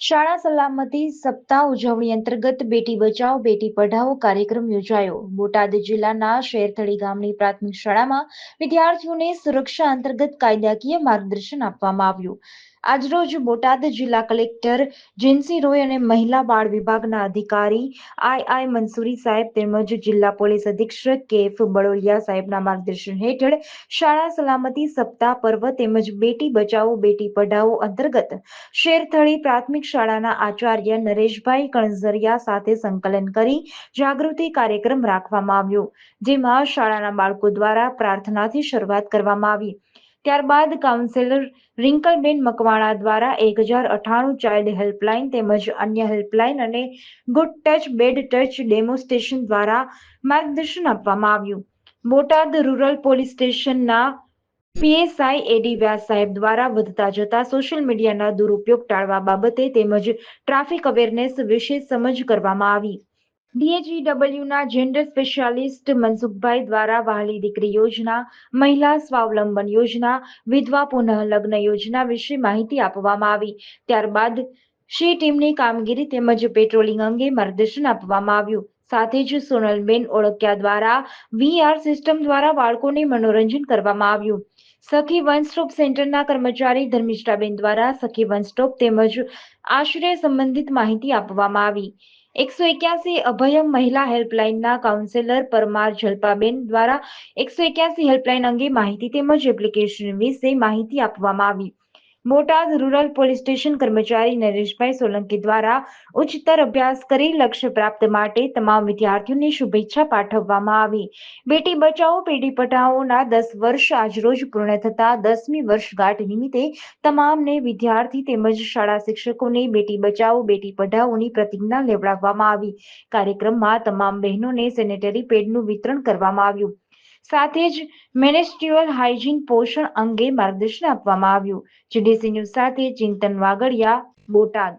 શાળા સલામતી સપ્તાહ ઉજવણી અંતર્ગત બેટી બચાવો બેટી પઢાઓ કાર્યક્રમ યોજાયો. બોટાદ જિલ્લાના શેરથળી ગામની પ્રાથમિક શાળામાં વિદ્યાર્થીઓને સુરક્ષા અંતર્ગત કાયદાકીય માર્ગદર્શન આપવામાં આવ્યું. આજરોજ બોટાદ જિલ્લા કલેક્ટર જીનસી રોય અને મહિલા બાળ વિભાગના અધિકારી આઈ આઈ મંસૂરી સાહેબ તેમજ જિલ્લા પોલીસ અધિક્ષક કે એફ બળોલિયા સાહેબના માર્ગદર્શન હેઠળ શાળા સલામતી સપ્તાહ પર્વ તેમજ બેટી બચાવો બેટી પઢાઓ અંતર્ગત શેરથળી પ્રાથમિક શાળાના આચાર્ય નરેશભાઈ કણઝરિયા સાથે સંકલન કરી જાગૃતિ કાર્યક્રમ રાખવામાં આવ્યો, જેમાં શાળાના બાળકો દ્વારા પ્રાર્થનાથી શરૂઆત કરવામાં આવી. ત્યારબાદ કાઉન્સેલર રિંકલબેન મકવાણા દ્વારા એક હજાર અઠાણું ચાઇલ્ડ હેલ્પલાઇન તેમજ અન્ય હેલ્પલાઇન અને good touch, bad touch demonstration દ્વારા માર્ગદર્શન આપવામાં આવ્યું. બોટાદ રૂરલ પોલીસ સ્ટેશનના પીએસઆઈ એડી વ્યાસ સાહેબ દ્વારા વધતા જતા સોશિયલ મીડિયાના દુરુપયોગ ટાળવા બાબતે તેમજ ટ્રાફિક અવેરનેસ વિશે સમજ કરવામાં આવી. ડીએચઈડબલ્યુના જેન્ડર સ્પેશિયાલિસ્ટ મનસુખભાઈ દ્વારા વહાલી દીકરી યોજના, મહિલા સ્વાવલંબન યોજના, વિધવા પુનઃલગ્ન યોજના વિશે માહિતી આપવામાં આવી. ત્યારબાદ શી ટીમની કામગીરી તેમજ પેટ્રોલિંગ અંગે માર્ગદર્શન આપવામાં આવ્યું. સાથે જ સોનલબેન ઓળખ્યા દ્વારા વીઆર સિસ્ટમ દ્વારા બાળકોને મનોરંજન કરવામાં આવ્યું. સખી વન સ્ટોપ સેન્ટરના કર્મચારી ધર્મિષ્ઠાબેન દ્વારા સખી વન સ્ટોપ તેમજ આશ્રય સંબંધિત માહિતી આપવામાં આવી. એકસો એક્યાસી અભયમ મહિલા હેલ્પલાઇનના કાઉન્સેલર પરમાર જલ્પાબેન દ્વારા એકસો એક્યાસી હેલ્પલાઇન અંગે માહિતી તેમજ એપ્લિકેશન વિશે માહિતી આપવામાં આવી. બોટાદ રૂરલ પોલીસ સ્ટેશન કર્મચારી નરેશભાઈ સોલંકી દ્વારા ઉચ્ચતર અભ્યાસ કરી લક્ષ્ય પ્રાપ્ત માટે તમામ વિદ્યાર્થીઓને શુભેચ્છા પાઠવવામાં આવી. બેટી બચાવો બેટી પઢાઓના દસ વર્ષ આજરોજ પૂર્ણ થતા દસમી વર્ષગાંઠ નિમિત્તે તમામને વિદ્યાર્થી તેમજ શાળા શિક્ષકોને બેટી બચાવો, બેટી પઢાઓની પ્રતિજ્ઞા લેવડાવવામાં આવી. કાર્યક્રમમાં તમામ બહેનોને સેનેટરી પેડનું વિતરણ કરવામાં આવ્યું. સાથે જ મેનેસ્ટ્રીઅલ હાઇજીન પોષણ અંગે માર્ગદર્શન આપવામાં આવ્યું. જીડીસી ન્યૂઝ સાથે ચિંતન વાગડિયા બોટાદ.